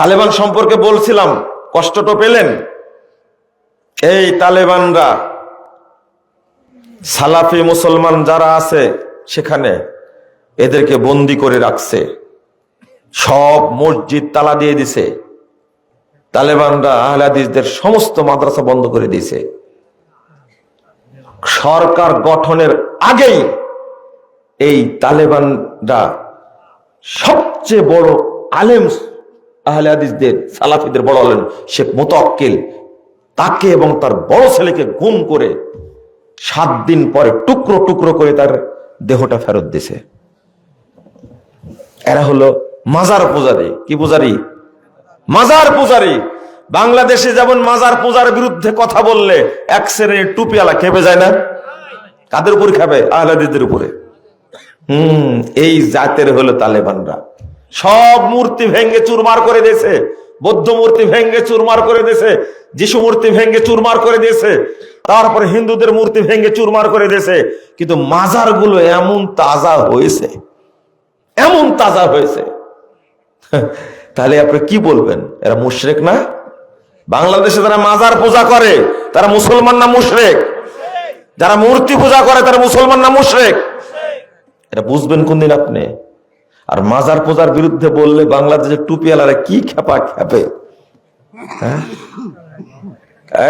তালেবান সম্পর্কে বলছিলাম কষ্ট তো পেলেন? এই তালেবানরা, সালাফি মুসলমান যারা আছে সেখানে এদেরকে বন্দি করে রাখছে। সব মসজিদ তালা দিয়ে দিছে। তালেবানরা আহলাদিসদের সমস্ত মাদ্রাসা বন্ধ করে দিয়েছে। সরকার গঠনের আগেই এই তালেবানরা সবচেয়ে বড় আলেম আহলে হাদিসদের সালাফিদের বড় হলেন শেখ মোতাক্কিল, তাকে এবং তার বড় ছেলেকে গুম করে সাত দিন পরে টুকরো টুকরো করে তার দেহটা ফেরত দিছে। এরা হলো মাজার পূজারি। কি পূজারি? মাজার পূজারি। বাংলাদেশে যেমন মাজার পূজার বিরুদ্ধে কথা বললে এক শ্রেণির টুপিওয়ালা খেপে যায় না? কাদের উপর খাবে আহলাদিদের উপরে। হুম, এই জাতের হলো তালেবানরা। সব মূর্তি ভেঙ্গে চুরমার করে দিয়েছে। বৌদ্ধ মূর্তি ভেঙ্গে চুরমার করে দিয়েছে, যিশু মূর্তি ভেঙ্গে চুরমার করে দিয়েছে, তারপরে হিন্দুদের মূর্তি ভেঙ্গে চুরমার করে দিয়েছে। কিন্তু মাজারগুলো এমন তাজা হয়েছে, এমন তাজা হয়েছে। তাহলে আপনি কি বলবেন? এরা মুশরেক না? বাংলাদেশে যারা মাজার পূজা করে, তারা মুসলমান না মুশরেক? যারা মূর্তি পূজা করে, তারা মুসলমান না মুশরেক? এটা বুঝবেন কোনদিন আপনি? আর মাজার পূজার বিরুদ্ধে বললে বাংলাদেশের টুপিওয়ালারা কি খেপা খেপে? হ্যাঁ?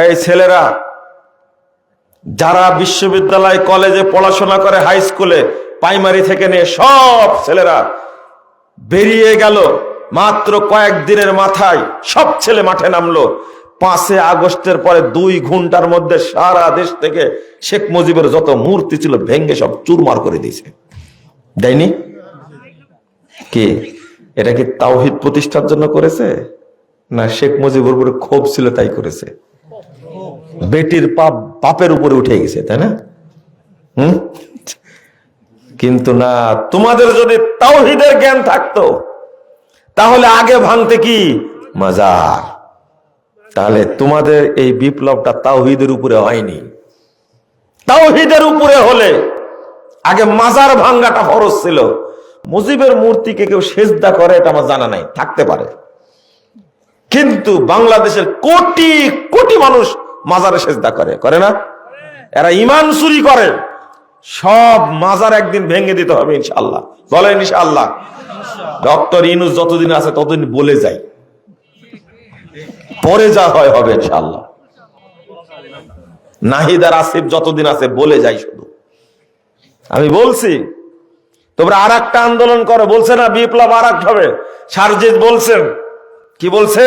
এই ছেলেরা, যারা বিশ্ববিদ্যালয়, কলেজে পড়াশোনা করে, হাই স্কুলে, প্রাইমারি থেকে নিয়ে সব ছেলেরা বেরিয়ে গেল। মাত্র কয়েকদিনের মাথায় সব ছেলে মাঠে নামলো। পাঁচে আগস্টের পরে দুই ঘণ্টার মধ্যে সারা দেশ থেকে শেখ মুজিবের যত মূর্তি ছিল ভেঙ্গে সব চুরমার করে দিয়েছে। দেয়নি? কি? এটা কি তাওহিদ প্রতিষ্ঠার জন্য করেছে? না, শেখ মুজিবুর উপরে ক্ষোভ ছিল, তাই করেছে? বেটির পাপ পাপের উপরে উঠে গেছে, তাই না? হুম? কিন্তু না, তোমাদের যদি তাওহিদের জ্ঞান থাকতো, তাহলে আগে ভাঙতে কি? মাজার। তাহলে তোমাদের এই বিপ্লবটা তাওহিদের উপরে হয়নি। তাওহিদের উপরে হলে আগে মাজার ভাঙ্গাটা ফরজ ছিল। মুজিবের মূর্তিকে কেউ সেজদা করে, এটা আমার জানা নাই, থাকতে পারে। কিন্তু বাংলাদেশের কোটি কোটি মানুষ মাজারে সেজদা করে করে না? এরা ইমান চুরি করে। সব মাজার একদিন ভেঙে দিতে হবে ইনশাল্লাহ বলেন ইনশাল্লাহ ডক্টর ইনুস যতদিন আছে, ততদিন বলে যাই। পরে যা হয়, হবে ইনশাল্লাহ নাহিদার আসিফ যতদিন আছে, বলে যাই শুধু। আমি বলছি তোমরা আর একটা আন্দোলন করো, বলছে না, বিপ্লব আর হবে। সারজিৎ বলছেন, কি বলছে?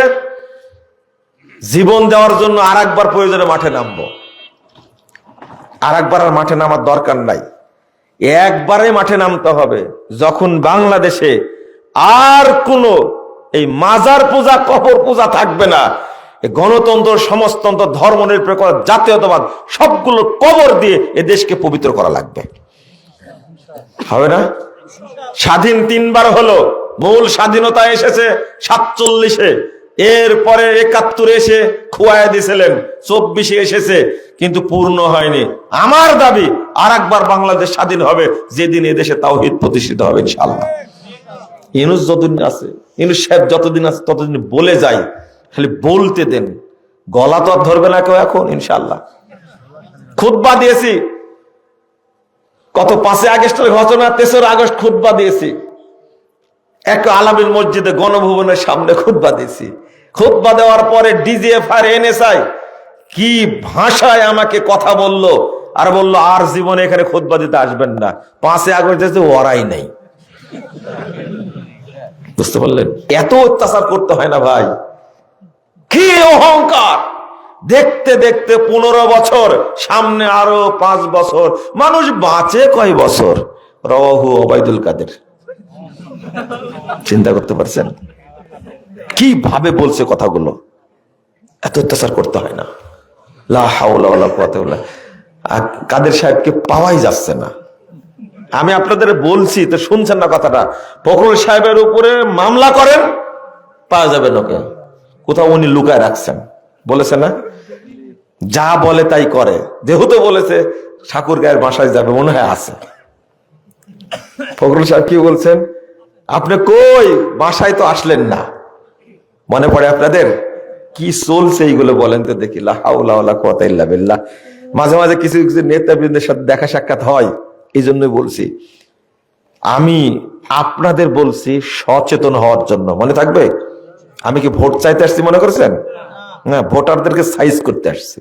জীবন দেওয়ার জন্য আর একবার প্রয়োজনে মাঠে নামবো। আর একবার আর মাঠে নামার দরকার নাই। একবারে মাঠে নামতে হবে, যখন বাংলাদেশে আর কোনো এই মাজার পূজা, কবর পূজা থাকবে না গণতন্ত্র, সমাজতন্ত্র ধর্ম নিরপেক্ষ জাতীয়তাবাদ, সবগুলো কবর দিয়ে এ দেশকে পবিত্র করা লাগবে। হবে না? স্বাধীন তিনবার হলো, মূল স্বাধীনতা এসেছে সাতচল্লিশে। এরপরে একাত্তরে এসে খুয়াই দিয়েছিলেন চব্বিশে এসেছে, কিন্তু পূর্ণ হয়নি। আমার দাবি আর একবার বাংলাদেশ স্বাধীন হবে, যেদিন এদেশে তাও তাওহিদ প্রতিষ্ঠিত হবে ইনশাল্লাহ ইনুস যতদিন আছে ইনুস সাহেব যতদিন আছে, ততদিন বলে যাই, খালি বলতে দেন। গলা তো আর ধরবে না কেউ এখন ইনশাল্লাহ খুদ্া দিয়েছি কত পাঁচে আগস্টের ঘটনা তেসরা আগস্ট খুদ্া দিয়েছি। এক আলামিন মসজিদে গণভবনের সামনে খুদ্া দিয়েছি। খুদ্া দেওয়ার পরে ডিজিএফ আর এনএসআই কি ভাষায় আমাকে কথা বলল আর বলল, আর জীবনে এখানে খুদ্া দিতে আসবেন না। পাঁচে আগস্ট দিয়েছে ওরাই নেই। বুঝতে পারলেন? এত অত্যাচার করতে হয় না ভাই। কি অহংকার! দেখতে দেখতে পনেরো বছর, সামনে আরও পাঁচ বছর। মানুষ বাঁচে কয় বছর? রহু ওবায়দুল কাদের। চিন্তা করতে পারছেন? কীভাবে বলছে কথাগুলো? এত অত্যাচার করতে হয় না। কাদের সাহেবকে পাওয়াই যাচ্ছে না। আমি আপনাদের বলছি, তো শুনছেন না কথাটা? ফখরুল সাহেবের উপরে মামলা করেন, পাওয়া যাবে ওকে। কোথাও উনি লুকায় রাখছেন। বলেছে না? যা বলে তাই করে। যেহেতু বলেছে, ঠাকুর গায়ের বাসায় যাবে, মনে হয় আছে। ফখরুল সাহেব কি বলছেন? আপনি কই? বাসায় তো আসলেন না। মনে পড়ে আপনাদের? কি চলছে এইগুলো বলেন তো দেখি। লাহাউলা কথা ইল্লা বিল্লাহ। মাঝে মাঝে কিছু কিছু নেতাবৃন্দের সাথে দেখা সাক্ষাৎ হয়। এই জন্যই বলছি। আমি আপনাদের বলছি সচেতন হওয়ার জন্য। মনে থাকবে? আমি কি ভোট চাইতে আসছি মনে করছেন? ভোটারদেরকে সাইজ করতে আসছি।